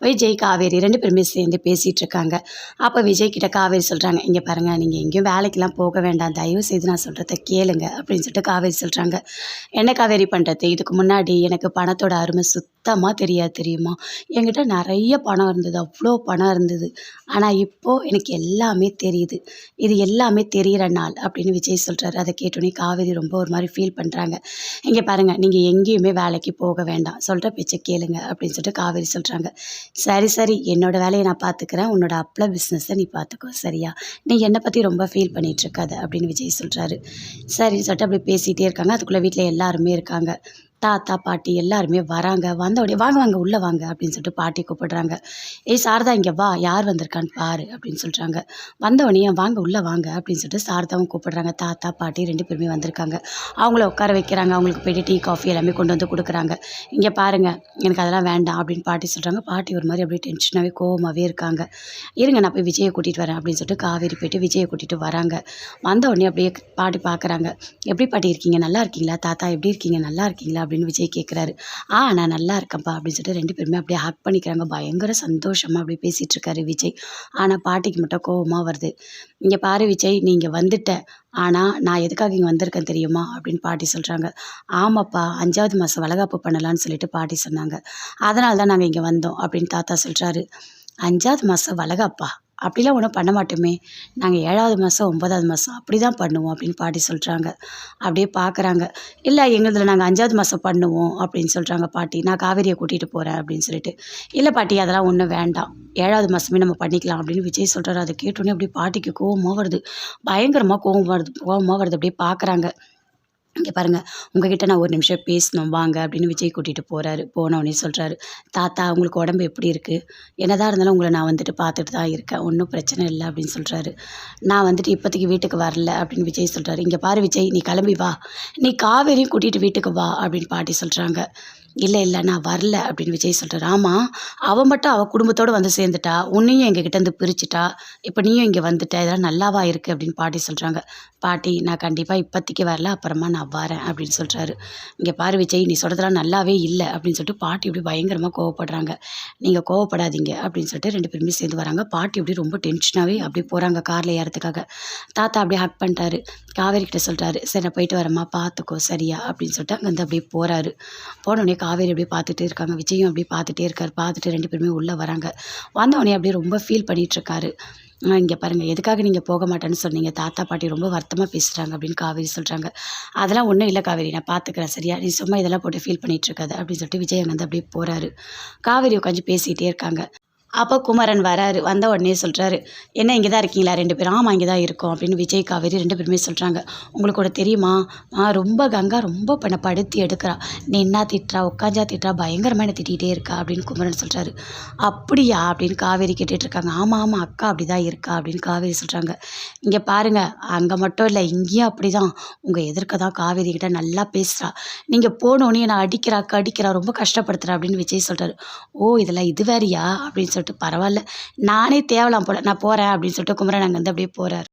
விஜய் காவேரி ரெண்டு பேருமே சேர்ந்து பேசிகிட்டு இருக்காங்க அப்போ விஜய் கிட்ட காவேரி சொல்கிறாங்க இங்கே பாருங்கள் நீங்கள் எங்கேயும் வேலைக்கெலாம் போக வேண்டாம். தயவு செய்து நான் சொல்கிறத கேளுங்க அப்படின்னு சொல்லிட்டு காவேரி சொல்கிறாங்க என்ன காவேரி பண்ணுறது இதுக்கு முன்னாடி எனக்கு பணத்தோட அருமை சுத்தமாக தெரியாது தெரியுமா? என்கிட்ட நிறைய பணம் இருந்தது அவ்வளோ பணம் இருந்தது. ஆனால் இப்போது எனக்கு எல்லாமே தெரியுது. இது எல்லாமே தெரிகிற நாள் அப்படின்னு விஜய் சொல்கிறாரு அதை கேட்டோன்னே காவேரி ரொம்ப ஒரு மாதிரி ஃபீல் பண்ணுறாங்க இங்கே பாருங்கள் நீங்கள் எங்கேயுமே வேலைக்கு போக வேண்டாம். சொல்கிற பேச்சை கேளுங்க அப்படின்னு சொல்லிட்டு காவேரி சொல்கிறாங்க சரி சரி. என்னோட வேலையை நான் பார்த்துக்கிறேன் உன்னோட அப்பள பிஸ்னஸை நீ பார்த்துக்கோ சரியா? நீ என்னை பற்றி ரொம்ப ஃபீல் பண்ணிகிட்ருக்காத அப்படின்னு விஜய் சொல்கிறாரு சரின்னு சொல்லிட்டு அப்படி பேசிகிட்டே இருக்காங்க. அதுக்குள்ளே வீட்டில் எல்லாருமே இருக்காங்க. தாத்தா பாட்டி எல்லாருமே வராங்க. வந்தவுடனே வாங்க வாங்க உள்ளே வாங்க அப்படின்னு சொல்லிட்டு பாட்டி கூப்பிடுறாங்க. ஏய் சாரதா இங்கே வா. யார் வந்திருக்கான்னு பாரு அப்படின்னு சொல்கிறாங்க வந்த வாங்க உள்ளே வாங்க அப்படின்னு சொல்லிட்டு சாரதாவும் கூப்பிடுறாங்க. தாத்தா பாட்டி ரெண்டு பேருமே வந்திருக்காங்க. அவங்கள உட்கார வைக்கிறாங்க. அவங்களுக்கு போய்ட்டு டீ காஃபி எல்லாமே கொண்டு வந்து கொடுக்குறாங்க. இங்கே பாருங்கள் எனக்கு அதெல்லாம் வேண்டாம் அப்படின்னு பாட்டி சொல்கிறாங்க பாட்டி ஒரு மாதிரி அப்படியே டென்ஷனாகவே கோவமாகவே இருக்காங்க. இருங்க நான் போய் விஜயை கூட்டிகிட்டு வரேன் அப்படின்னு சொல்லிட்டு காவேரி போயிட்டு விஜயை கூட்டிகிட்டு வராங்க. வந்தவுடனே அப்படியே பாட்டி பார்க்குறாங்க எப்படி பாட்டி இருக்கீங்க? நல்லா இருக்கீங்களா? தாத்தா எப்படி இருக்கீங்க? நல்லா இருக்கீங்களா? அப்படின்னு விஜய் கேட்குறாரு ஆ நான் நல்லா இருக்கேன்ப்பா அப்படின்னு சொல்லிட்டு ரெண்டு பேருமே அப்படியே ஹக் பண்ணிக்கிறாங்க. பயங்கர சந்தோஷமாக அப்படியே பேசிகிட்டு இருக்காரு விஜய். ஆனால் பாட்டிக்கு மட்டும் கோபமாக வருது. இங்கே பாரு விஜய் நீங்கள் வந்துட்ட. ஆனால் நான் எதுக்காக இங்கே வந்திருக்கேன் தெரியுமா? அப்படின்னு பாட்டி சொல்கிறாங்க ஆமாப்பா அஞ்சாவது மாதம் வளகாப்பு பண்ணலான்னு சொல்லிட்டு பாட்டி சொன்னாங்க. அதனால தான் நாங்கள் இங்கே வந்தோம் அப்படின்னு தாத்தா சொல்கிறாரு அஞ்சாவது மாதம் வளகாப்பா? அப்படிலாம் ஒன்றும் பண்ண மாட்டோமே. நாங்கள் ஏழாவது மாதம் ஒன்பதாவது மாதம் அப்படி தான் பண்ணுவோம் அப்படின்னு பாட்டி சொல்கிறாங்க அப்படியே பார்க்குறாங்க இல்லை எங்களுதில் நாங்கள் அஞ்சாவது மாதம் பண்ணுவோம் அப்படின்னு சொல்கிறாங்க பாட்டி. நான் காவேரியை கூட்டிகிட்டு போகிறேன் அப்படின்னு சொல்லிட்டு. இல்லை பாட்டி அதெல்லாம் ஒன்றும் வேண்டாம். ஏழாவது மாதமே நம்ம பண்ணிக்கலாம் அப்படின்னு விஜய் சொல்கிறாரு அதை கேட்டோன்னே அப்படியே பாட்டிக்கு கோவமாக வருது. பயங்கரமாக கோவம் வருது கோவமாக வருது. அப்படியே பார்க்குறாங்க இங்கே பாருங்கள் உங்ககிட்ட நான் ஒரு நிமிஷம் பேசணும். வாங்க அப்படின்னு விஜய் கூட்டிகிட்டு போகிறாரு போனோடனே சொல்கிறாரு தாத்தா உங்களுக்கு உடம்பு எப்படி இருக்குது என்னதான் இருந்தாலும் உங்களை நான் வந்துட்டு பார்த்துட்டு தான் இருக்கேன். ஒன்றும் பிரச்சனை இல்லை அப்படின்னு சொல்கிறாரு நான் வந்துட்டு இப்போதைக்கு வீட்டுக்கு வரல அப்படின்னு விஜய் சொல்கிறாரு இங்கே பாரு விஜய் நீ கிளம்பி வா. நீ காவேரியும் கூட்டிகிட்டு வீட்டுக்கு வா அப்படின்னு பாட்டி சொல்கிறாங்க இல்லை இல்லை நான் வரல அப்படின்னு விஜய் சொல்கிறார் ஆமாம் அவன் மட்டும் அவள் குடும்பத்தோடு வந்து சேர்ந்துட்டா உன்னையும் எங்கள் கிட்டேருந்து பிரிச்சுட்டா இப்போ நீயும் இங்கே வந்துட்ட இதெல்லாம் நல்லாவா இருக்குது அப்படின்னு பாட்டி சொல்கிறாங்க பாட்டி நான் கண்டிப்பாக இப்போதைக்கு வரல அப்புறமா நான் வரேன் அப்படின்னு சொல்கிறாரு இங்கே பாரு விஜய் நீ சொல்கிறதெல்லாம் நல்லாவே இல்லை அப்படின்னு சொல்லிட்டு பாட்டி இப்படி பயங்கரமாக கோவப்படுறாங்க. நீங்கள் கோவப்படாதீங்க அப்படின்னு சொல்லிட்டு ரெண்டு பேருமே சேர்ந்து வராங்க. பாட்டி இப்படி ரொம்ப டென்ஷனாகவே அப்படி போகிறாங்க காரில் ஏறதுக்காக. தாத்தா அப்படியே ஹக் பண்ணிட்டாரு. காவேரி கிட்ட சொல்கிறாரு சரி நான் போயிட்டு வரம்மா பார்த்துக்கோ சரியா? அப்படின்னு சொல்லிட்டு அங்கேருந்து அப்படியே போகிறாரு போனோடனே காவேரி அப்படியே பார்த்துட்டே இருக்காங்க. விஜயும் அப்படியே பார்த்துட்டே இருக்கார். பார்த்துட்டு ரெண்டு பேருமே உள்ளே வராங்க. வந்தவொடனே அப்படியே ரொம்ப ஃபீல் பண்ணிகிட்ருக்காரு இங்கே பாருங்கள் எதுக்காக நீங்கள் போக மாட்டேன்னு சொன்னீங்க? தாத்தா பாட்டி ரொம்ப வருத்தமாக பேசுகிறாங்க அப்படின்னு காவேரி சொல்கிறாங்க அதெல்லாம் ஒன்றும் இல்லை காவேரி. நான் பார்த்துக்கிறேன். சரியா? நீ சும்மா இதெல்லாம் போட்டு ஃபீல் பண்ணிகிட்டு இருக்காது அப்படின்னு சொல்லிட்டு விஜய் அப்படியே போகிறாரு காவேரி உட்காந்து பேசிகிட்டே இருக்காங்க. அப்போ குமரன் வராரு. வந்த உடனே சொல்கிறாரு என்ன இங்கே தான் இருக்கீங்களா ரெண்டு பேரும்? ஆமாம் இங்கே தான் இருக்கோம். அப்படின்னு விஜய் காவேரி ரெண்டு பேருமே சொல்கிறாங்க உங்களுக்கு கூட தெரியுமா? நான் ரொம்ப கங்கா ரொம்ப பண்ண படுத்தி எடுக்கிறா. நீ என்ன திட்டுறா? உட்காஞ்சா திட்டுறா? பயங்கரமாக என்ன திட்டிகிட்டே இருக்கா? அப்படின்னு குமரன் சொல்கிறாரு அப்படியா? அப்படின்னு காவேரி கேட்டுட்டு இருக்காங்க. ஆமாம் ஆமாம் அக்கா அப்படி தான் இருக்கா? அப்படின்னு காவேரி சொல்கிறாங்க இங்கே பாருங்கள் அங்கே மட்டும் இல்லை இங்கேயும் அப்படி தான் உங்கள் எதிர்க்க தான் காவேரி கிட்ட நல்லா பேசுகிறா நீங்கள் போனோடனே நான் அடிக்கிறா கடிக்கிறா ரொம்ப கஷ்டப்படுத்துகிறா அப்படின்னு விஜய் சொல்கிறாரு ஓ இதெல்லாம் இது வேறியா? அப்படின்னு சொல்லிட்டு பரவாயில்ல. நானே தேவலாம் போல. நான் போகிறேன் அப்படின்னு சொல்லிட்டு குமரன் அங்கேருந்து அப்படியே போகிறார்